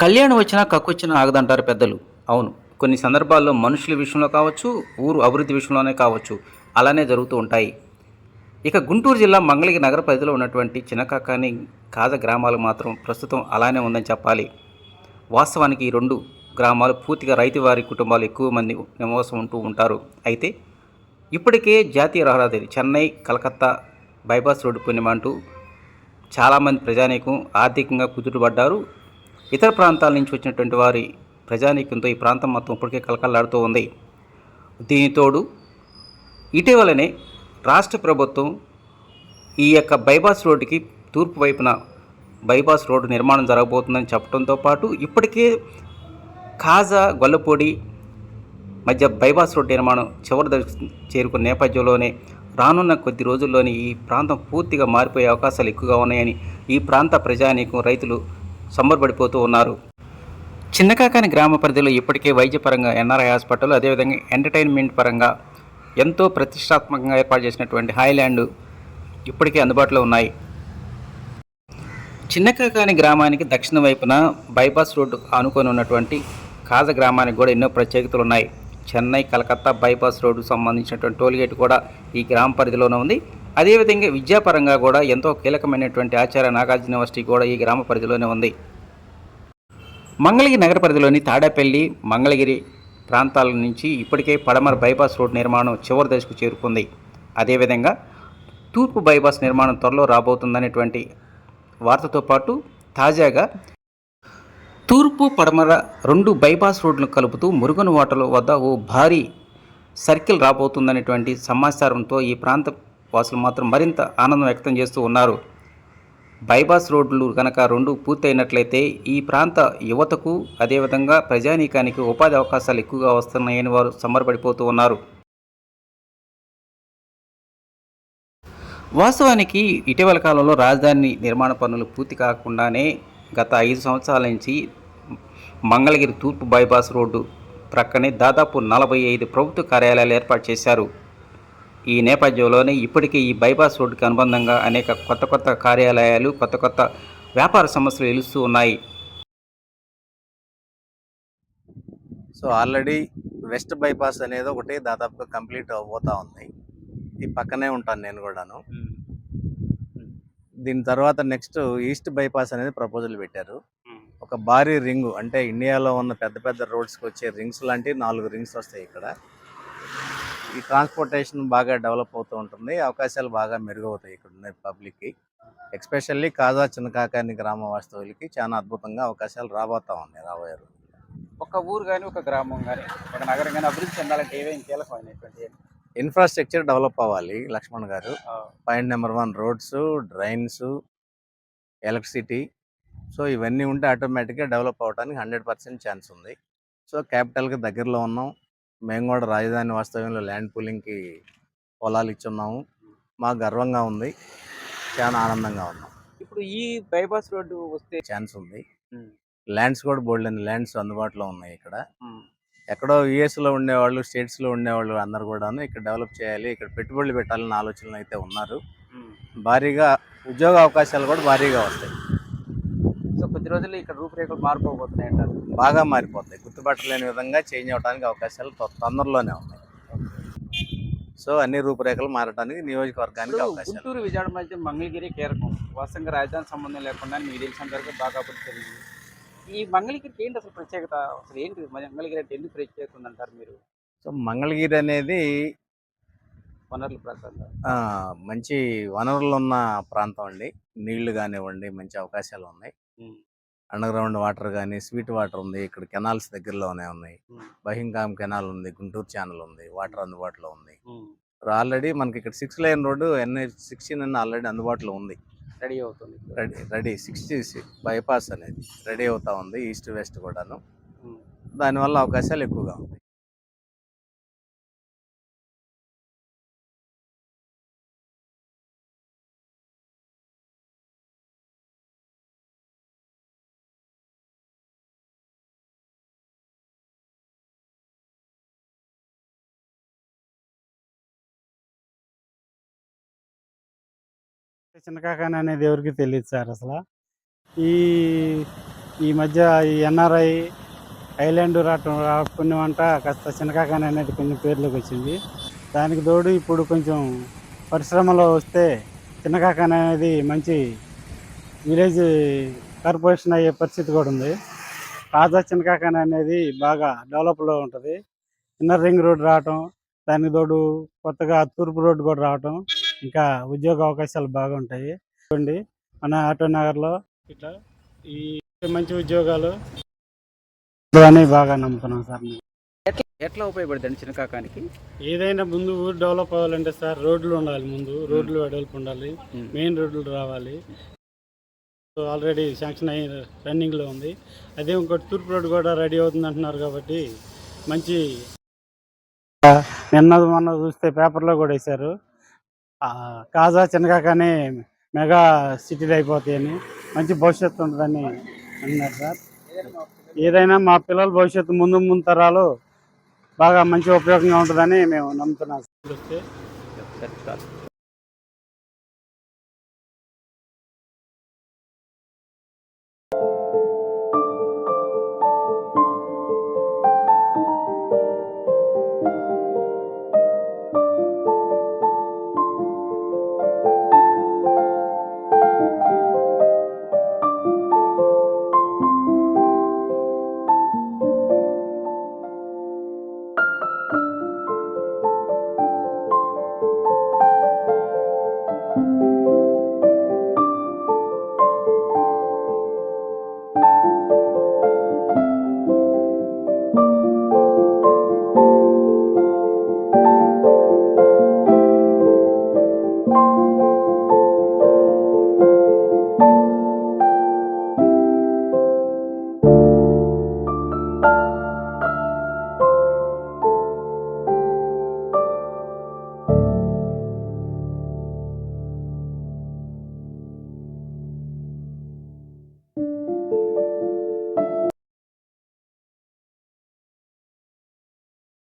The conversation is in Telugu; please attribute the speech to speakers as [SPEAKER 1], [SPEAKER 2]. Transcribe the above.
[SPEAKER 1] కళ్యాణం వచ్చినా కక్కొచ్చినా ఆగదంటారు పెద్దలు. అవును. కొన్ని సందర్భాల్లో మనుషుల విషయంలో కావచ్చు ఊరు అభివృద్ధి విషయంలోనే కావచ్చు అలానే జరుగుతూ ఉంటాయి. ఇక గుంటూరు జిల్లా మంగళగిరి నగర పరిధిలో ఉన్నటువంటి చిన్నకాకాని కాజ గ్రామాలు మాత్రం ప్రస్తుతం అలానే ఉందని చెప్పాలి. వాస్తవానికి ఈ రెండు గ్రామాలు పూర్తిగా రైతు వారి కుటుంబాలు ఎక్కువ మంది నివాసం ఉంటూ ఉంటారు. అయితే ఇప్పటికే జాతీయ రహదారి చెన్నై కలకత్తా బైపాస్ రోడ్డు పుణ్యమంటూ చాలామంది ప్రజానీకం ఆర్థికంగా కుదుటపడ్డారు. ఇతర ప్రాంతాల నుంచి వచ్చినటువంటి వారి ప్రజానీకంతో ఈ ప్రాంతం మొత్తం ఇప్పటికే కలకలాడుతూ ఉంది. దీనితోడు ఇటీవలనే రాష్ట్ర ప్రభుత్వం ఈ యొక్క బైపాస్ రోడ్డుకి తూర్పు వైపున బైపాస్ రోడ్డు నిర్మాణం జరగబోతుందని చెప్పడంతో పాటు ఇప్పటికే కాజా గొల్లపూడి మధ్య బైపాస్ రోడ్డు నిర్మాణం చివరి దశ చేరుకున్న నేపథ్యంలోనే రానున్న కొద్ది రోజుల్లోనే ఈ ప్రాంతం పూర్తిగా మారిపోయే అవకాశాలు ఎక్కువగా ఉన్నాయని ఈ ప్రాంత ప్రజానీకం రైతులు సంబరపడిపోతూ ఉన్నారు. చిన్నకాకాని గ్రామ పరిధిలో ఇప్పటికే వైద్యపరంగా ఎన్ఆర్ఐ హాస్పిటల్ అదేవిధంగా ఎంటర్టైన్మెంట్ పరంగా ఎంతో ప్రతిష్టాత్మకంగా ఏర్పాటు చేసినటువంటి హాయ్లాండ్ ఇప్పటికే అందుబాటులో ఉన్నాయి. చిన్నకాకాని గ్రామానికి దక్షిణ వైపున బైపాస్ రోడ్డు ఆనుకొని ఉన్నటువంటి కాజ గ్రామానికి కూడా ఎన్నో ప్రత్యేకతలు ఉన్నాయి. చెన్నై కలకత్తా బైపాస్ రోడ్డు సంబంధించినటువంటి టోల్గేట్ కూడా ఈ గ్రామ పరిధిలోనే ఉంది. అదేవిధంగా విద్యాపరంగా కూడా ఎంతో కీలకమైనటువంటి ఆచార్య నాగార్జున యూనివర్సిటీ కూడా ఈ గ్రామ పరిధిలోనే ఉంది. మంగళగిరి నగర పరిధిలోని తాడేపల్లి మంగళగిరి ప్రాంతాల నుంచి ఇప్పటికే పడమర బైపాస్ రోడ్ నిర్మాణం చివరి దశకు చేరుకుంది. అదేవిధంగా తూర్పు బైపాస్ నిర్మాణం త్వరలో రాబోతుందనేటువంటి వార్తతో పాటు తాజాగా తూర్పు పడమర రెండు బైపాస్ రోడ్లను కలుపుతూ మురుగున వాటల వద్ద ఓ భారీ సర్కిల్ రాబోతుందనేటువంటి సమాచారంతో ఈ ప్రాంత వాసులు మాత్రం మరింత ఆనందం వ్యక్తం చేస్తూ ఉన్నారు. బైపాస్ రోడ్లు కనుక రెండు పూర్తయినట్లయితే ఈ ప్రాంత యువతకు అదేవిధంగా ప్రజానీకానికి ఉపాధి అవకాశాలు ఎక్కువగా వస్తున్నాయని వారు సంబరపడిపోతూ ఉన్నారు. వాస్తవానికి ఇటీవల కాలంలో రాజధాని నిర్మాణ పనులు పూర్తి కాకుండానే గత ఐదు సంవత్సరాల నుంచి మంగళగిరి తూర్పు బైపాస్ రోడ్డు ప్రక్కనే దాదాపు నలభై ఐదు ప్రభుత్వ కార్యాలయాలు ఏర్పాటు చేశారు. ఈ నేపథ్యంలోనే ఇప్పటికే ఈ బైపాస్ రోడ్డుకి అనుబంధంగా అనేక కొత్త కొత్త కార్యాలయాలు కొత్త కొత్త వ్యాపార సంస్థలు నిలుస్తూ ఉన్నాయి.
[SPEAKER 2] సో ఆల్రెడీ వెస్ట్ బైపాస్ అనేది ఒకటి దాదాపుగా కంప్లీట్ అవబోతా ఉంది. ఈ పక్కనే ఉంటాను నేను కూడాను. దీని తర్వాత నెక్స్ట్ ఈస్ట్ బైపాస్ అనేది ప్రపోజల్ పెట్టారు. ఒక భారీ రింగు అంటే ఇండియాలో ఉన్న పెద్ద పెద్ద రోడ్స్కి వచ్చే రింగ్స్ లాంటి నాలుగు రింగ్స్ వస్తాయి ఇక్కడ. ఈ ట్రాన్స్పోర్టేషన్ బాగా డెవలప్ అవుతూ ఉంటుంది. అవకాశాలు బాగా మెరుగవుతాయి ఇక్కడ ఉన్న పబ్లిక్కి. ఎక్స్పెషల్లీ కాజా చిన్నకాకాని గ్రామ వాస్తవులకి చాలా అద్భుతంగా అవకాశాలు రాబోతా ఉన్నాయి రాబోయే.
[SPEAKER 1] ఒక ఊరు కానీ ఒక గ్రామం కానీ ఒక నగరం కానీ అభివృద్ధి చెందాలంటే ఏమేమి కీలకమైనటువంటి
[SPEAKER 2] ఇన్ఫ్రాస్ట్రక్చర్ డెవలప్ అవ్వాలి Laxman garu. Point number one roads drains electricity. So ఇవన్నీ ఉంటే ఆటోమేటిక్గా డెవలప్ అవడానికి హండ్రెడ్ పర్సెంట్ ఛాన్స్ ఉంది. సో క్యాపిటల్కి దగ్గరలో ఉన్నాం. మేము కూడా రాజధాని వాస్తవ్యంలో ల్యాండ్ పూలింగ్కి పొలాలు ఇచ్చున్నాము. మాకు గర్వంగా ఉంది. చాలా ఆనందంగా ఉన్నాం.
[SPEAKER 1] ఇప్పుడు ఈ బైపాస్ రోడ్డు వస్తే
[SPEAKER 2] ఛాన్స్ ఉంది. ల్యాండ్స్ కూడా బోల్డ్ ల్యాండ్స్ అందుబాటులో ఉన్నాయి ఇక్కడ. ఎక్కడో యుఎస్లో ఉండేవాళ్ళు స్టేట్స్లో ఉండేవాళ్ళు అందరు కూడాను ఇక్కడ డెవలప్ చేయాలి ఇక్కడ పెట్టుబడులు పెట్టాలని ఆలోచనలు అయితే ఉన్నారు భారీగా ఉద్యోగ అవకాశాలు కూడా భారీగా వస్తాయి.
[SPEAKER 1] సో కొద్ది రోజుల్లో ఇక్కడ రూపురేఖలు మారిపోబోతున్నాయి అంటారు.
[SPEAKER 2] బాగా మారిపోతాయి గుర్తుపట్టలేని విధంగా చేంజ్ అవడానికి అవకాశాలు తొందరలోనే ఉన్నాయి. సో అన్ని రూపురేఖలు మారడానికి నియోజకవర్గానికి అవకాశాలు
[SPEAKER 1] గుంటూరు విజయవాడ మధ్య మంగళగిరి కీలకం వాస్తవంగా రాజధాని సంబంధం లేకుండా మీకు తెలిసినంత వరకు బాగా జరిగింది ఈ మంగళగిరికి ఏంటి అసలు ప్రత్యేకత? అసలు ఏంటి మంగళగిరి అంటే ఎందుకు ప్రత్యేకత ఉందంటారు మీరు?
[SPEAKER 2] సో మంగళగిరి అనేది
[SPEAKER 1] వనరుల ప్రాంతంలో.
[SPEAKER 2] ఆ, మంచి వనరులు ఉన్న ప్రాంతం అండి. నీళ్ళు కానివ్వండి మంచి అవకాశాలు ఉన్నాయి. అండర్ గ్రౌండ్ వాటర్ కానీ స్వీట్ వాటర్ ఉంది ఇక్కడ కెనాల్స్ దగ్గరలోనే ఉన్నాయి. బహింగాం కెనాల్ ఉంది గుంటూరు ఛానల్ ఉంది వాటర్ అందుబాటులో ఉంది. ఆల్రెడీ మనకి ఇక్కడ six line road NH sixteen అని ఆల్రెడీ అందుబాటులో ఉంది.
[SPEAKER 1] రెడీ అవుతుంది.
[SPEAKER 2] రెడీ రెడీ సిక్స్టీ బైపాస్ అనేది రెడీ అవుతా ఉంది ఈస్ట్ వెస్ట్ కూడాను. దానివల్ల అవకాశాలు ఎక్కువగా ఉంటాయి.
[SPEAKER 3] చిన్నకాకాని అనేది ఎవరికి తెలియదు సార్ అసలు. ఈ ఈ మధ్య ఈ ఎన్ఆర్ఐ ఐలాండ్ రావటం రాకుండా అంట కాస్త చిన్నకాకాని అనేది కొంచెం పేర్లోకి వచ్చింది. దానికి తోడు ఇప్పుడు కొంచెం పరిశ్రమలో వస్తే చిన్నకాకాని అనేది మంచి విలేజ్ కార్పొరేషన్ అయ్యే పరిస్థితి కూడా ఉంది. తాజా చిన్నకాకాని అనేది బాగా డెవలప్లో ఉంటుంది. ఇన్నర్ రింగ్ రోడ్ రావటం దానికి తోడు కొత్తగా తూర్పు రోడ్డు కూడా రావటం ఇంకా ఉద్యోగ అవకాశాలు బాగా ఉంటాయి చూడండి మన ఆటో నగర్లో ఇట్లా ఈ మంచి ఉద్యోగాలు అని బాగా నమ్ముతున్నాం సార్.
[SPEAKER 1] ఎట్లా ఉపయోగపడుతుంది చిన్నకాకానికి
[SPEAKER 3] ఏదైనా ముందు ఊరు డెవలప్ అవ్వాలంటే సార్ రోడ్లు ఉండాలి ముందు రోడ్లు డెవలప్ ఉండాలి. మెయిన్ రోడ్లు రావాలి. ఆల్రెడీ శాంక్షన్ అయ్యి రన్నింగ్లో ఉంది. అదే ఇంకోటి తూర్పు రోడ్ కూడా రెడీ అవుతుంది అంటున్నారు కాబట్టి మంచి నిన్న మొన్న చూస్తే పేపర్లో కూడా వేశారు. కాజా చిన్నకాకనే మెగా సిటీలు అయిపోతాయని మంచి భవిష్యత్తు ఉంటుందని అన్నారు సార్ ఏదైనా మా పిల్లల భవిష్యత్తు ముందు ముందు తరాలు బాగా మంచి ఉపయోగంగా ఉంటుందని మేము నమ్ముతున్నాం సార్.